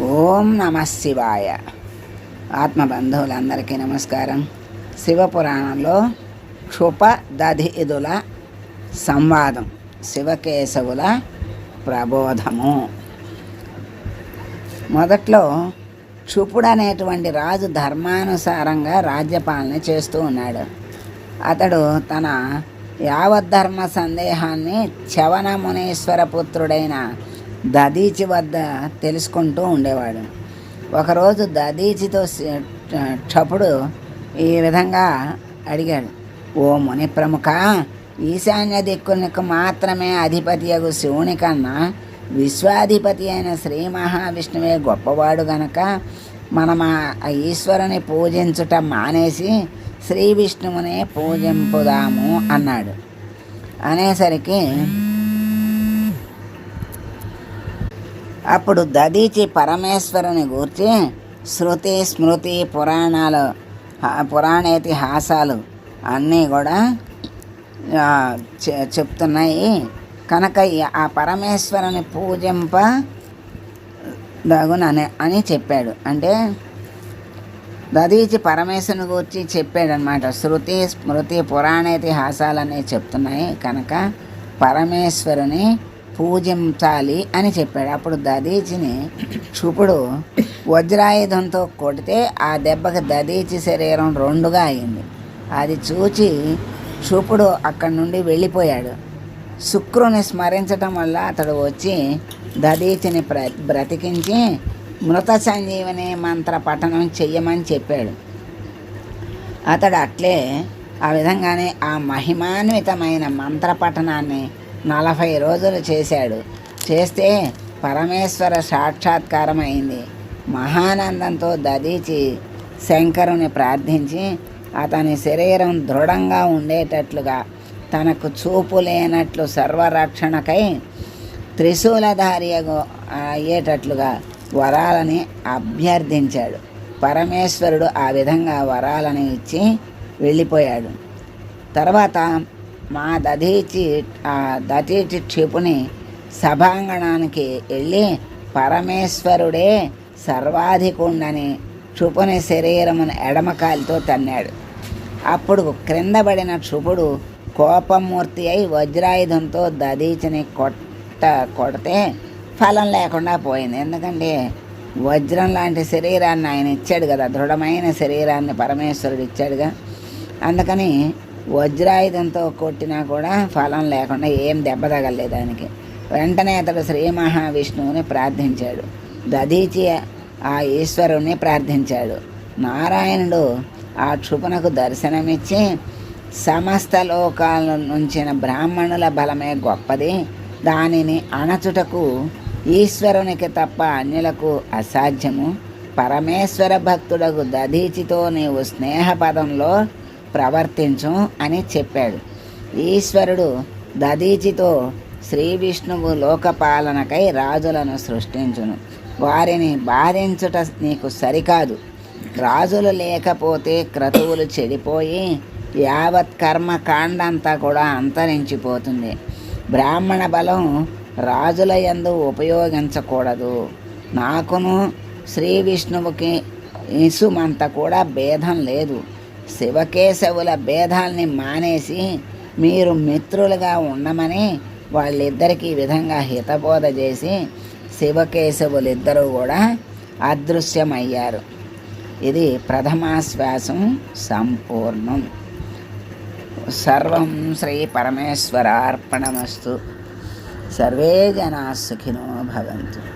ఓం నమ శివాయ. ఆత్మబంధువులందరికీ నమస్కారం. శివపురాణంలో క్షుప దధిదుల సంవాదం శివకేశవుల ప్రబోధము. మొదట్లో క్షుపుడు అనేటువంటి రాజు ధర్మానుసారంగా రాజ్యపాలన చేస్తూ ఉన్నాడు. అతడు తన యావద్ధర్మ సందేహాన్ని చవన మునీశ్వర పుత్రుడైన దదీచి వద్ద తెలుసుకుంటూ ఉండేవాడు. ఒకరోజు దదీచితో స- క్షపుడు ఈ విధంగా అడిగాడు. ఓ ముని ప్రముఖ ఈశాన్య దిక్కులకు మాత్రమే అధిపతియగు శివుని కన్నా విశ్వాధిపతి అయిన శ్రీ మహావిష్ణువే గొప్పవాడు గనక మనం ఆ ఈశ్వరుని పూజించుట మానేసి శ్రీ విష్ణువునే పూజింపుదాము అన్నాడు. అనేసరికి అప్పుడు దదీచి పరమేశ్వరుని గూర్చి శృతి స్మృతి పురాణాలు పురాణేతిహాసాలు అన్నీ కూడా చె- చెప్తున్నాయి. కనుక ఈ- ఆ పరమేశ్వరుని పూజింప దగునని అని చెప్పాడు. అంటే దదీచి పరమేశ్వరుని గురించి చెప్పాడనమాట. శృతి స్మృతి పురాణేతిహాసాలన్నీ చెప్తున్నాయి. కనుక పరమేశ్వరుని పూజించాలి అని చెప్పాడు. అప్పుడు దదీచిని క్షుపుడు వజ్రాయుధంతో కొడితే ఆ దెబ్బకి దదీచి శరీరం రెండుగా అయింది. అది చూచి క్షుపుడు అక్కడి నుండి వెళ్ళిపోయాడు. శుక్రుని స్మరించటం వల్ల అతడు వచ్చి దదీచిని ప్ర బ్రతికించి మృత సంజీవని మంత్ర పఠనం చెయ్యమని చెప్పాడు. అతడు అట్లే ఆ విధంగానే ఆ మహిమాన్వితమైన మంత్ర పఠనాన్ని నలభై రోజులు చేశాడు. చేస్తే పరమేశ్వర సాక్షాత్కారం అయింది మహానందంతో దదీచి శంకరుని ప్రార్థించి అతని శరీరం దృఢంగా ఉండేటట్లుగా తనకు చూపు లేనట్లు సర్వరక్షణకై త్రిశూలధారి అయ్యేటట్లుగా వరాలని అభ్యర్థించాడు. పరమేశ్వరుడు ఆ విధంగా వరాలను ఇచ్చి వెళ్ళిపోయాడు. తర్వాత మా దధీచి ఆ దధీచి క్షిపుని సభాంగణానికి వెళ్ళి పరమేశ్వరుడే సర్వాధికుండని క్షుపుని శరీరమును ఎడమకాలితో తన్నాడు. అప్పుడు క్రిందబడిన క్షుపుడు కోపమూర్తి అయి వజ్రాయుధంతో దదీచిని కొట్ట కొడితే ఫలం లేకుండా పోయింది. ఎందుకంటే వజ్రం లాంటి శరీరాన్ని ఆయన ఇచ్చాడు కదా దృఢమైన శరీరాన్ని పరమేశ్వరుడు ఇచ్చాడుగా. అందుకని వజ్రాయుధంతో కొట్టినా కూడా ఫలం లేకుండా ఏం దెబ్బ తగలేదు దానికి. వెంటనే అతడు శ్రీ మహావిష్ణువుని ప్రార్థించాడు. దధీచి ఆ ఈశ్వరుణ్ణి ప్రార్థించాడు. నారాయణుడు ఆ క్షుపునకు దర్శనమిచ్చి సమస్త లోకాల నుంచిన బ్రాహ్మణుల బలమే గొప్పది. దానిని అణచుటకు ఈశ్వరునికి తప్ప అన్యులకు అసాధ్యము. పరమేశ్వర భక్తుడకు దధీచితో నీవు స్నేహపదంలో ప్రవర్తించు అని చెప్పాడు. ఈశ్వరుడు దదీచితో శ్రీ విష్ణువు లోకపాలనకై రాజులను సృష్టించును. వారిని బాధించుట నీకు సరికాదు. రాజులు లేకపోతే క్రతువులు చెడిపోయి యావత్ కర్మకాండంతా కూడా అంతరించిపోతుంది. బ్రాహ్మణ బలం రాజుల యందు ఉపయోగించకూడదు. నాకును శ్రీ విష్ణువుకి ఇసుమంత కూడా భేదం లేదు. శివకేశవుల భేదాల్ని మానేసి మీరు మిత్రులుగా ఉండమని వాళ్ళిద్దరికీ విధంగా హితబోధ చేసి శివకేశవులిద్దరూ కూడా అదృశ్యమయ్యారు. ఇది ప్రథమాశ్వాసం సంపూర్ణం. సర్వం శ్రీ పరమేశ్వరార్పణమస్తు. సర్వే జనా సుఖినో భవంతు.